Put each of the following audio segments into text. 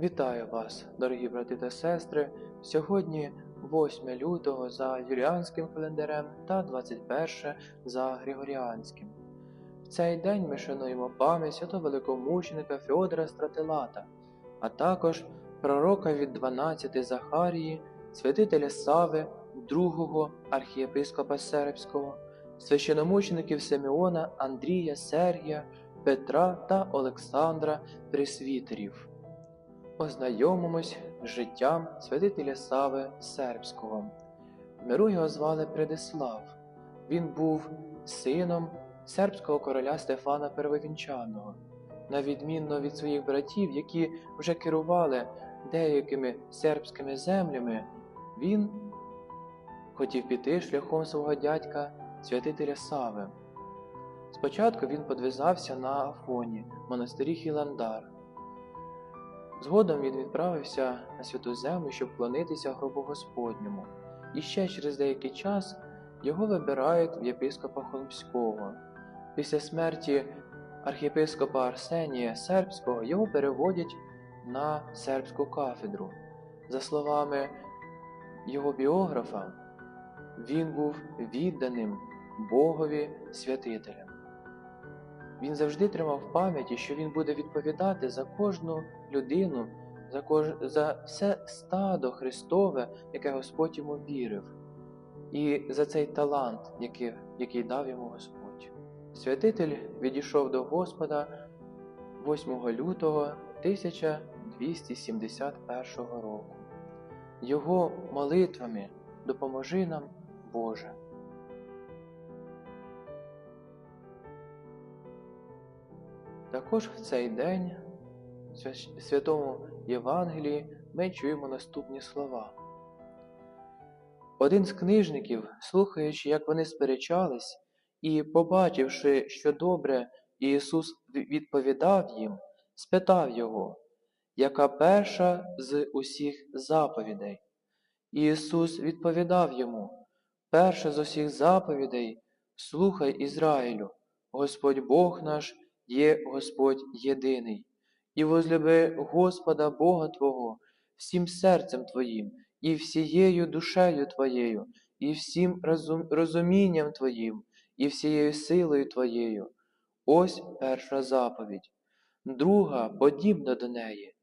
Вітаю вас, дорогі брати та сестри. Сьогодні 8 лютого за юліанським календарем та 21 за Григоріанським. В цей день ми шануємо пам'ять святого великомученика Феодора Стратилата, а також пророка від 12 Захарії, святителя Сави, другого архієпископа Сербського, священомучеників Симеона, Андрія, Сергія, Петра та Олександра Пресвітерів. Ознайомимось з життям святителя Сави Сербського. В миру його звали Предислав. Він був сином сербського короля Стефана Первовінчаного. На відмінно від своїх братів, які вже керували деякими сербськими землями, він хотів піти шляхом свого дядька, святителя Сави. Спочатку він подвизався на Афоні, монастирі Хіландар. Згодом він відправився на святу землю, щоб вклонитися гробу Господньому, і ще через деякий час його вибирають в єпископа Холмського. Після смерті архієпископа Арсенія Сербського його переводять на сербську кафедру. За словами його біографа, він був відданим Богові святителем. Він завжди тримав в пам'яті, що він буде відповідати за кожну людину, за, кож... за все стадо Христове, яке Господь йому вірив, і за цей талант, який, який дав йому Господь. Святитель відійшов до Господа 8 лютого 1271 року. Його молитвами допоможи нам, Боже. Також в цей день в святому Євангелії ми чуємо наступні слова. Один з книжників, слухаючи, як вони сперечались, і побачивши, що добре Ісус відповідав їм, спитав його, яка перша з усіх заповідей. Ісус відповідав йому, перша з усіх заповідей, слухай Ізраїлю, Господь Бог наш є Господь єдиний, і возлюби Господа Бога Твого всім серцем Твоїм, і всією душею Твоєю, і всім розум- розумінням Твоїм, і всією силою Твоєю. Ось перша заповідь. Друга, подібна до неї,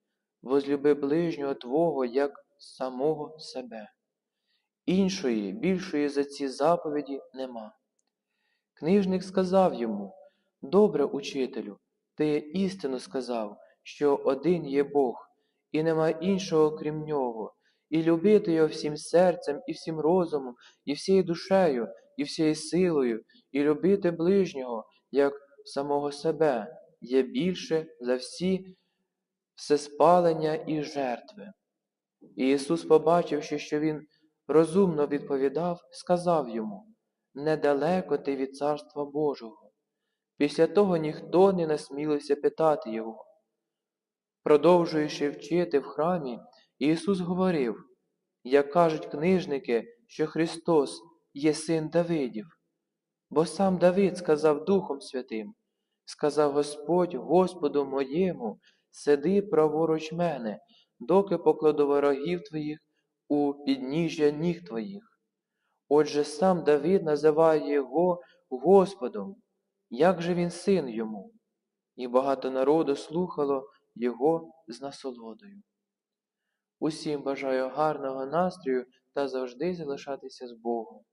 возлюби ближнього Твого як самого себе. Іншої, більшої за ці заповіді нема. Книжник сказав йому, Добре, учителю, ти істину сказав, що один є Бог, і нема іншого крім нього, і любити його всім серцем, і всім розумом, і всією душею, і всією силою, і любити ближнього, як самого себе, є більше за всі всеспалення і жертви. І Ісус, побачивши, що він розумно відповідав, сказав йому, Недалеко ти від Царства Божого. Після того ніхто не насмілився питати його. Продовжуючи вчити в храмі, Ісус говорив, як кажуть книжники, що Христос є син Давидів. Бо сам Давид сказав Духом Святим, сказав Господь Господу моєму, сиди праворуч мене, доки покладу ворогів твоїх у підніжжя ніг твоїх. Отже, сам Давид називає його Господом, як же він син йому? І багато народу слухало його з насолодою. Усім бажаю гарного настрою та завжди залишатися з Богом.